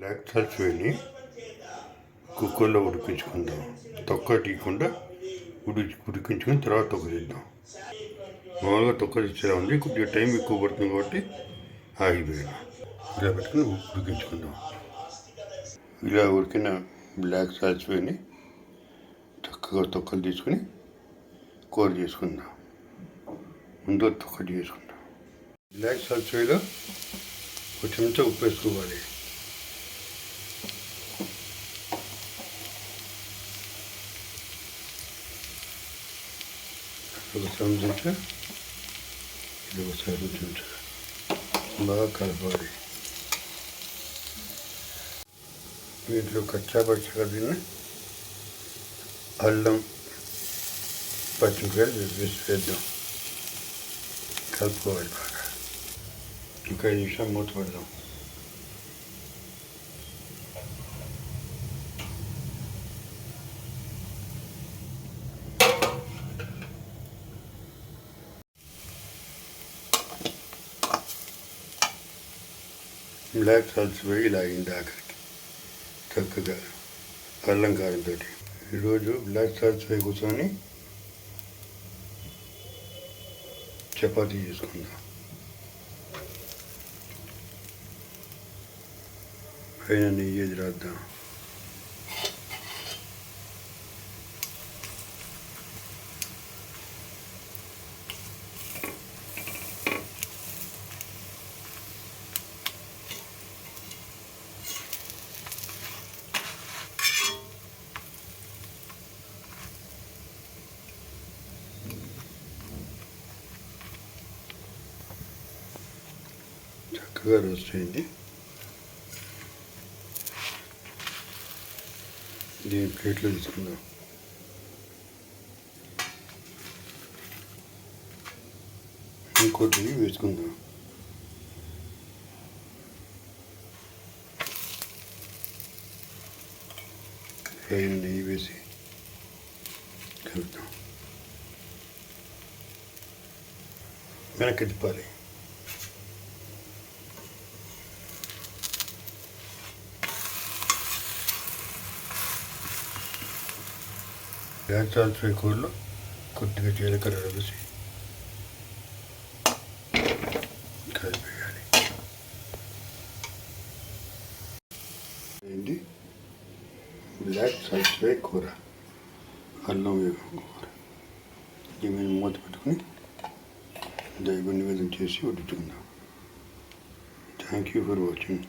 Black సల్ఫేని కుక్కర్లో ఉడికించుకుందాం. తొక్క తీయకుండా ఉడికి ఉడికించుకుని తర్వాత తొక్క తీద్దాం. మామూలుగా తొక్క తీసేలా ఉంది. కొద్దిగా టైం ఎక్కువ పడుతుంది కాబట్టి ఆగిపోయాను. ఇలా పెట్టుకుని ఉడికించుకుందాం. ఇలా ఉడికిన బ్లాక్ సాల్స్వేని చక్కగా తొక్కలు తీసుకుని కూర చేసుకుందాం. ముందు తొక్క చేసుకుందాం బ్లాక్ సాల్స్వేలో ఒక చెంచా ఉప్పు వేసుకోవాలి ఒక చెంచా ఇది ఒకసారి చెంచా బాగా కలపాలి వీటిలో కచ్చా పచ్చగా తిన్న అల్లం పచ్చిమిరకాయలు వేసి వేద్దాం కలుపుకోవాలి బాగా ఒక ఐదు నిమిషాలు మూత పెడదాం Black salts వేయి ఇలా అయింది ఆఖరికి చక్కగా అల్లం కారంతో ఈరోజు బ్లాక్ సాల్ట్స్ వేయి కూర్చొని చపాతీ చేసుకుందాం పైన నెయ్యి రాద్దాం చక్కగా రోస్ట్ అయింది దీని ప్లేట్లో తీసుకుందాం. ఇంకోటి వేసుకుందాం. పైన నెయ్యి వేసి కలుపుతాం. వెనక్కి తిప్పాలి. డ్యాన్స్ ఫ్రై కూరలో కొద్దిగా జీలకర్ర వేసి కలిపేయాలి. ఏంటి? బ్లాక్ సల్ఫ్రై కూర. అల్లం వేగం కూర. దీని మూత పెట్టుకుని దైవ నివేదన చేసి వడ్డించుకుందాం థ్యాంక్ యూ ఫర్ వాచింగ్